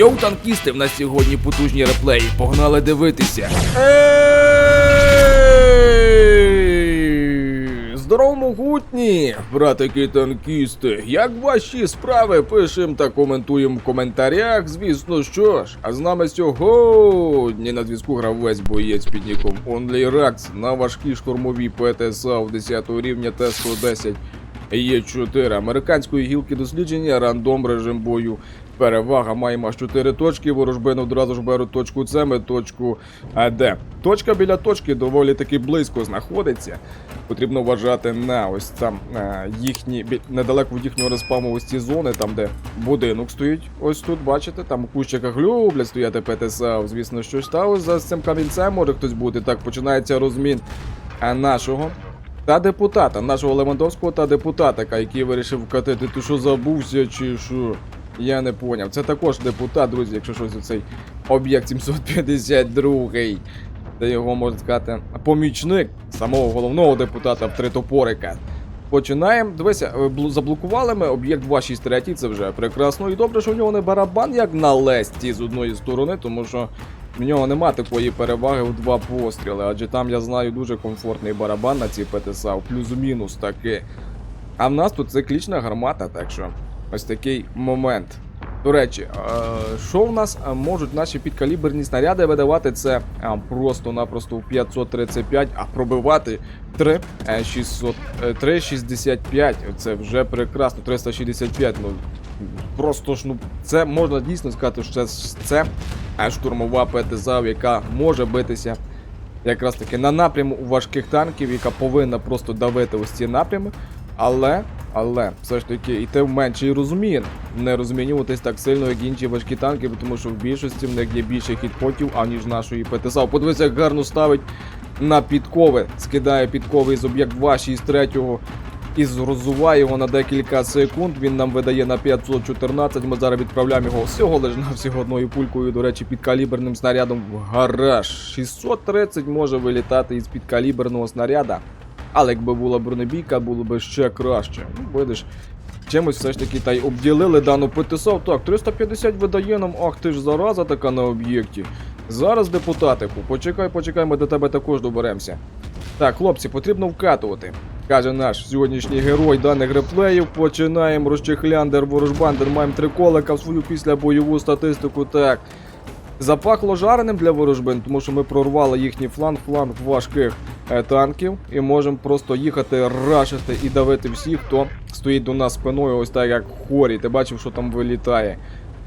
Йоу, танкісти, в нас сьогодні потужні реплеї. Погнали дивитися. Здорово, могутні, братики танкісти. Як ваші справи? Пишем та коментуємо в коментарях. Звісно, що ж. А з нами сьогодні на зв'язку гравець боєць під ніком OnlyRax на важкій штурмовій ПТСА 10 рівня Т-110. Є 4 американської гілки дослідження, рандом режим бою. Перевага маємо аж 4 точки. Ворожбин одразу ж беруть точку С, ми точку А, Д. Точка біля точки доволі таки близько знаходиться. Потрібно вважати на ось там е, їхні недалеко від їхнього респаму ось ці зони, там де будинок стоїть. Ось тут, бачите, там у кущиках люблять стояти ПТСА. Звісно, що ж та за цим камінцем може хтось бути. Так починається розмін а, нашого та депутата, нашого Левандовського та депутатика, який вирішив вкатити. Ти що забувся чи що? Я не поняв. Це також депутат, друзі, якщо щось оцей об'єкт 752. Це його можна сказати помічник самого головного депутата в три. Починаємо. Дивися, е, заблокували ми об'єкт 263, це вже прекрасно. І добре, що в нього не барабан, як на лесті з одної сторони, тому що в нього нема такої переваги у два постріли, адже там я знаю дуже комфортний барабан на цій ПТСА, плюс-мінус таки. А в нас тут циклічна гармата, так що ось такий момент. До речі, е, що в нас е, можуть наші підкаліберні снаряди видавати? Це е, просто-напросто в 535, а пробивати 3, е, 600, е, 365. Це вже прекрасно. 365. Ну просто ж ну це можна дійсно сказати, що це, штурмова ПТЗАВ, яка може битися якраз таки на напряму у важких танків, яка повинна просто давити ось ці напрями. Але, але, все ж таки, йти в менший розмін. Не розмінюватись так сильно, як інші важкі танки, тому що в більшості в них є більше хітпотів, аніж нашої ПТСА. Подивися, як гарно ставить на підкови. Скидає підкови із об'єкт 2, 6 3 і роззуває його на декілька секунд. Він нам видає на 514. Ми зараз відправляємо його всього лиш на всього одною пулькою. До речі, підкаліберним снарядом в гараж. 630 може вилітати із підкаліберного снаряда. Але якби була бронебійка, було б ще краще. Ну, видиш, чимось все ж таки та й обділили дану ПТСО. Так, 350 видає нам, ах ти ж зараза така на об'єкті. Зараз депутатику, почекай, почекай, ми до тебе також доберемося. Так, хлопці, потрібно вкатувати. Каже наш сьогоднішній герой даних реплеїв. Починаємо розчехляндер, ворожбандер, маємо три колика в свою післябойову статистику. Так. Запахло жареним для ворожбин, тому що ми прорвали їхній фланг, фланг важких е, танків, і можемо просто їхати, рашити і давити всіх, хто стоїть до нас спиною, ось так як хорі. Ти бачив, що там вилітає.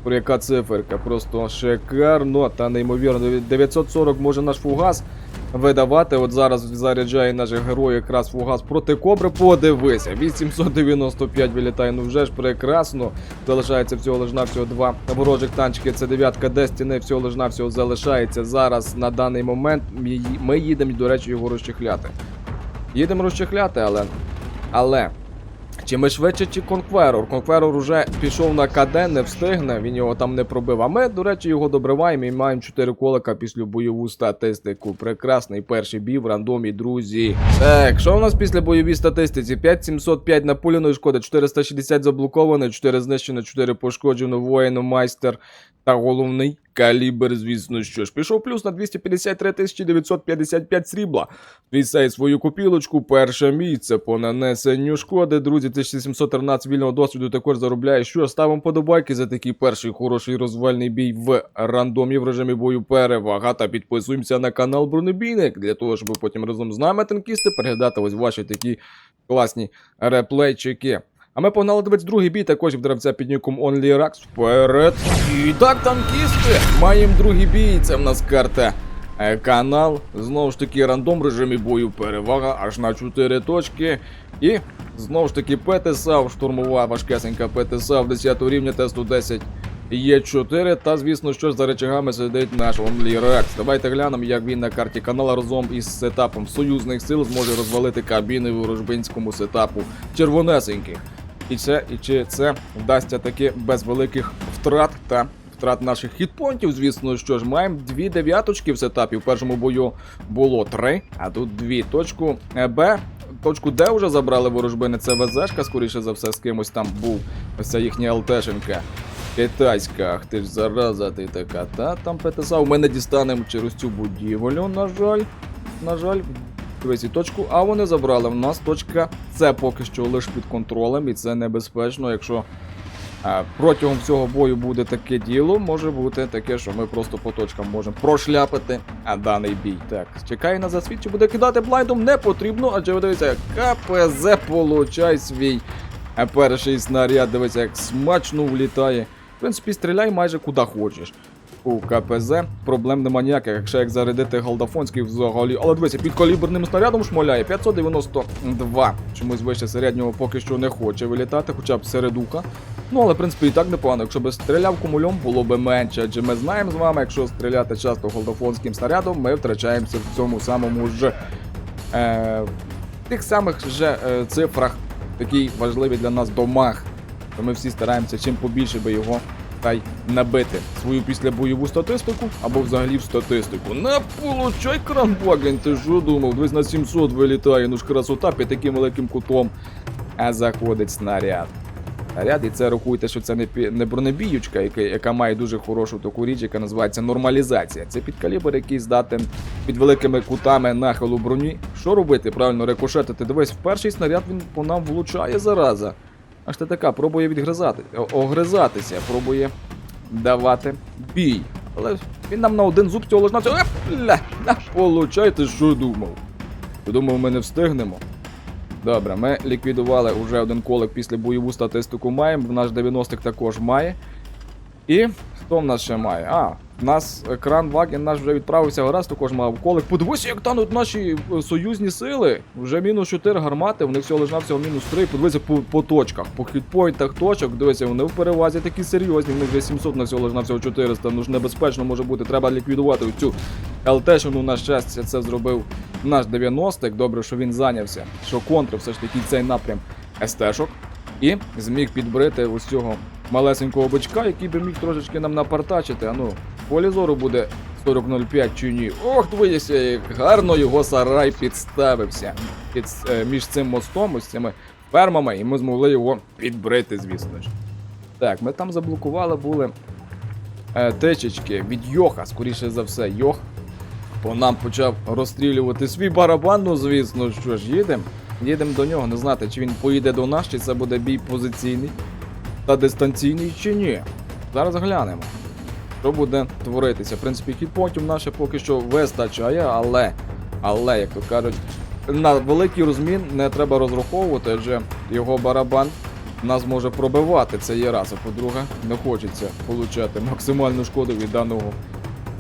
Про яка циферка, просто шикарно та неймовірно. 940 може наш фугас видавати. От зараз заряджає наш герой якраз фугас проти кобри. Подивися, 895 вилітає. Ну вже ж прекрасно. Залишається всього лиш навсього два ворожих танчики. Це дев'ятка Дестіни. Всього лиш навсього залишається зараз на даний момент. Ми їдемо, до речі, його розчехляти. Їдемо розчехляти, але. Але. Чи ми швидше, чи Конкверор? Конкверор уже пішов на КД, не встигне, він його там не пробив. А ми, до речі, його добриваємо і маємо 4 колика після бойову статистику. Прекрасний перший бій в рандомі, друзі. Так, що у нас після бойовій статистиці? 5705 напуляної шкоди, 460 заблоковано, 4 знищено, 4 пошкоджено, воїну, майстер та головний калібр, звісно, що ж. Пішов плюс на 253 955 срібла. Вісей свою копілочку, перше місце по нанесенню шкоди. Друзі, 1713 вільного досвіду також заробляє. Що ставимо подобайки за такий перший хороший розвальний бій в рандомі в режимі бою перевага. Та підписуємося на канал Бронебійник для того, щоб потім разом з нами танкісти переглядати ось ваші такі класні реплейчики. А ми погнали дивитися другий бій, також в дравця під ніком OnlyRax. Вперед! І так, танкісти! Маємо другий бій. Це в нас карта е, канал. Знову ж таки, рандом режимі бою перевага аж на 4 точки. І знову ж таки ПТСА, штурмова важкесенька ПТСА в 10 рівня Т-110. Є 4, та звісно, що за речагами сидить наш OnlyRax. Давайте глянемо, як він на карті канала разом із сетапом союзних сил зможе розвалити кабіни в ворожбинському сетапу червонесеньких. І це, і чи це вдасться таки без великих втрат та втрат наших хітпонтів. Звісно, що ж маємо дві дев'яточки в сетапі. В першому бою було три, а тут дві. Точку е, Б. Точку Д вже забрали ворожбини. Це ВЗшка, скоріше за все, з кимось там був. Ось ця їхня ЛТшенка. Китайська, ах ти ж зараза, ти така. Та там ПТСА. Ми не дістанемо через цю будівлю, на жаль. На жаль, дивись точку А вони забрали. У нас точка С поки що лише під контролем, і це небезпечно, якщо. А протягом всього бою буде таке діло, може бути таке, що ми просто по точкам можемо прошляпати а даний бій. Так, чекає на засвіт, чи буде кидати блайдом, не потрібно, адже ви КПЗ получай свій а перший снаряд, дивіться, як смачно влітає. В принципі, стріляй майже куди хочеш. У КПЗ проблем нема ніяких, якщо як зарядити голдафонський взагалі. Але дивися, під каліберним снарядом шмаляє 592. Чомусь вище середнього поки що не хоче вилітати, хоча б середука. Ну, але в принципі і так непогано. Якщо би стріляв кумульом, було би менше. Адже ми знаємо з вами, якщо стріляти часто голдафонським снарядом, ми втрачаємося в цьому самому ж е, тих самих же е, цифрах, такі важливі для нас домах. То ми всі стараємося чим побільше би його та й набити свою післябойову статистику або взагалі в статистику. Не получай кранваген, ти що думав? Десь на 700 вилітає, ну ж красота під таким великим кутом. А заходить снаряд. Снаряд, і це рахуйте, що це не, пі- не бронебіючка, яка, яка має дуже хорошу таку річ, яка називається нормалізація. Це підкалібр, який здатен під великими кутами нахилу броні. Що робити? Правильно рикошетити. Дивись, в перший снаряд він по нам влучає зараза. Аж ти така, пробує відгризати, огризатися, пробує давати бій. Але він нам на один зуб цього лежна. Епля! На, получай, ти що думав? Ти думав, ми не встигнемо? Добре, ми ліквідували вже один колик після бойову статистику маємо. В Наш 90-х також має. І хто в нас ще має? А, в нас екран Ваген наш вже відправився гаразд, також мав колик. Подивися, як тануть наші е, союзні сили. Вже мінус 4 гармати, в них всього лежна всього мінус 3. Подивися по, по точках, по хітпойнтах точок. Дивися, вони в перевазі такі серйозні. В них вже 700 на всього лежна всього 400. Ну ж небезпечно може бути. Треба ліквідувати цю ЛТшину. На щастя, це зробив наш 90-ик. Добре, що він зайнявся, що контрив все ж таки цей напрям СТ-шок. І зміг підбрити ось цього малесенького бичка, який би міг трошечки нам напартачити. А ну, полі зору буде 40.05 чи ні. Ох, дивися, як гарно його сарай підставився під, е, між цим мостом, ось цими фермами, і ми змогли його підбрити, звісно ж. Так, ми там заблокували були е, течечки від Йоха, скоріше за все, Йох. По нам почав розстрілювати свій барабан, ну звісно, що ж, їдемо. Їдемо до нього, не знати, чи він поїде до нас, чи це буде бій позиційний та дистанційний, чи ні. Зараз глянемо, що буде творитися. В принципі, хітпонтів наше поки що вистачає, але, але, як то кажуть, на великий розмін не треба розраховувати, адже його барабан нас може пробивати. Це є раз. А по-друге, не хочеться отримати максимальну шкоду від даного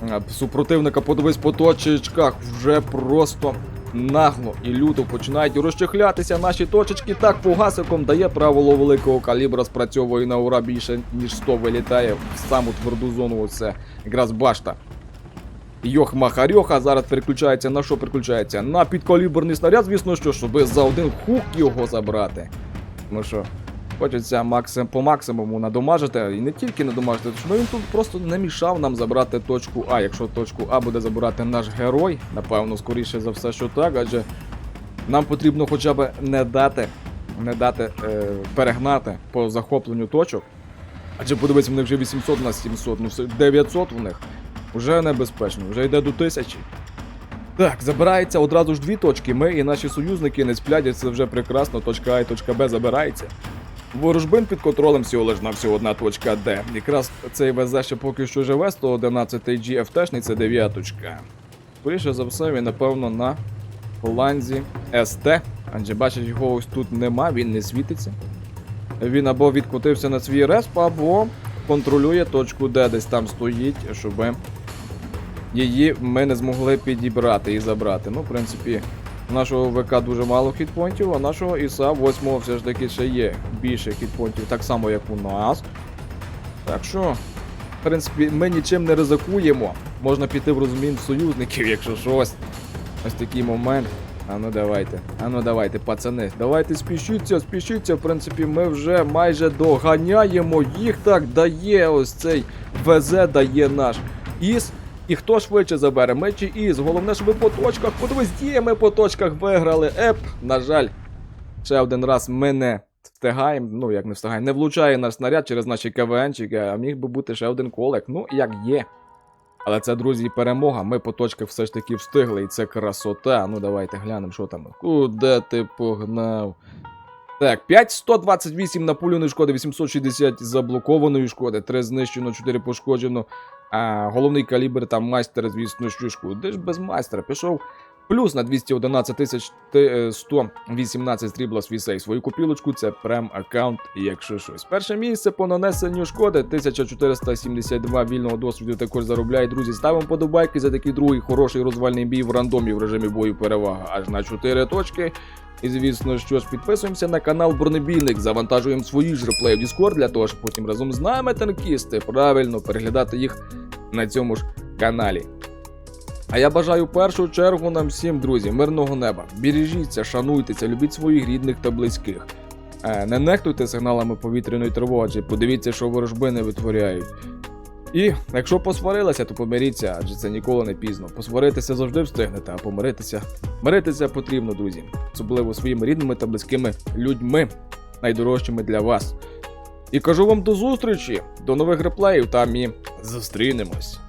е, супротивника. Подивись по точечках, вже просто нагло і люто починають розчехлятися наші точечки. Так фугасиком дає правило великого калібра, спрацьовує на ура більше ніж 100 вилітає в саму тверду зону. Оце якраз башта. Йох Махарьоха зараз переключається на що переключається? На підкаліберний снаряд, звісно, що, щоб за один хук його забрати. Ну що, хочеться максим, по максимуму надомажити, і не тільки надомажити, тому що він тут просто не мішав нам забрати точку А. Якщо точку А буде забирати наш герой, напевно, скоріше за все, що так, адже нам потрібно хоча б не дати, не дати е, перегнати по захопленню точок. Адже подивись, в них вже 800 на 700, ну 900 в них. Вже небезпечно, вже йде до тисячі. Так, забирається одразу ж дві точки. Ми і наші союзники не сплять, це вже прекрасно. Точка А і точка Б забирається. Ворожбин під контролем всього лиш на всього одна точка Д. Якраз цей ВЗ ще поки що живе, 111 GFT-шний, це дев'яточка. Скоріше за все, він, напевно, на фланзі СТ. Адже бачиш, його ось тут нема, він не світиться. Він або відкотився на свій респ, або контролює точку Д, десь там стоїть, щоб її ми не змогли підібрати і забрати. Ну, в принципі, нашого ВК дуже мало хітпонтів, а нашого ІСа 8 все ж таки ще є більше хітпонтів, так само як у нас. Так що, в принципі, ми нічим не ризикуємо. Можна піти в розмін союзників, якщо щось. Ось такий момент. А ну давайте, а ну давайте, пацани. Давайте спішіться, спішіться. В принципі, ми вже майже доганяємо їх. Так дає ось цей ВЗ, дає наш ІС. І хто швидше забере? Ми чи ІС? Головне, щоб ми по точках. Подивись, є ми по точках виграли. Еп, на жаль, ще один раз ми не встигаємо, ну як не встигаємо, не влучає наш снаряд через наші КВНчики, а міг би бути ще один колек. Ну, як є. Але це, друзі, перемога. Ми по точках все ж таки встигли, і це красота. Ну давайте глянемо, що там. Куди ти погнав? Так, 5128 напульоної шкоди, 860 заблокованої шкоди, 3 знищено, 4 пошкоджено. А головний калібр там майстер, звісно, що шкоди ж без майстера пішов. Плюс на 211 тисяч ти- е, 118 стрібла свісей. Свою купілочку це прем аккаунт, якщо щось. Перше місце по нанесенню шкоди 1472 вільного досвіду також заробляє. Друзі, ставимо подобайки за такий другий хороший розвальний бій в рандомі в режимі бою перевага аж на 4 точки. І звісно, що ж підписуємося на канал Бронебійник, завантажуємо свої ж реплеї в Discord для того, щоб потім разом з нами танкісти правильно переглядати їх на цьому ж каналі. А я бажаю першу чергу нам всім, друзі, мирного неба. Бережіться, шануйтеся, любіть своїх рідних та близьких. Е, Не нехтуйте сигналами повітряної тривоги, подивіться, що ворожбини витворяють. І якщо посварилися, то помиріться, адже це ніколи не пізно. Посваритися завжди встигнете, а помиритися. Миритися потрібно, друзі, особливо своїми рідними та близькими людьми, найдорожчими для вас. І кажу вам до зустрічі, до нових реплеїв, там і зустрінемось.